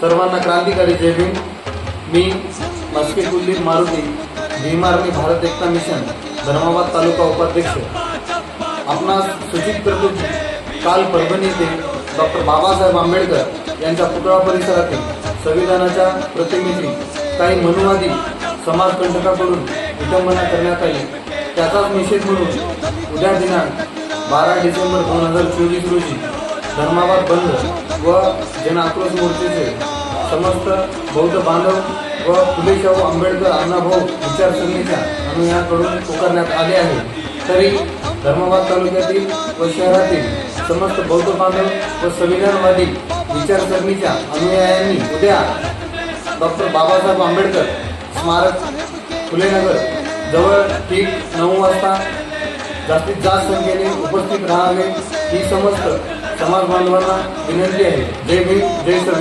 सर्वांना क्रांतिकारी जय भीम. मी मस्के कुलदीप मारुती भीमार्मी भारत एकता मिशन धर्माबाद तालुका उपाध्यक्ष. आपणास सूचित करतो की काल परभणी येथे डॉक्टर बाबासाहेब आंबेडकर यांच्या पुतळा परिसरातील संविधानाच्या प्रतिमेची काही मनुवादी समाजकंटकाकडून विटंबना करण्यात आली. त्याचाच निषेध म्हणून उद्या दिनांक बारा डिसेंबर दोन हजार चोवीस रोजी धर्माबाद बंद व जन आक्रोश मोर्चेचे समस्त बौद्ध बांधव व फुले शाहू आंबेडकर अण्णाभाऊ विचारसरणीच्या अनुयाकडून पुकारण्यात आले आहे. तरी धर्माबाद तालुक्यातील व शहरातील समस्त बौद्ध बांधव व संविधानवादी विचारसरणीच्या अनुयायांनी उद्या डॉक्टर बाबासाहेब आंबेडकर स्मारक फुलेनगर जवळ ठीक नऊ वाजता जास्तीत जास्त संख्येने उपस्थित राहावे ही समस्त समाज बांधवांना विनंती आहे. जय भीम जय संविधान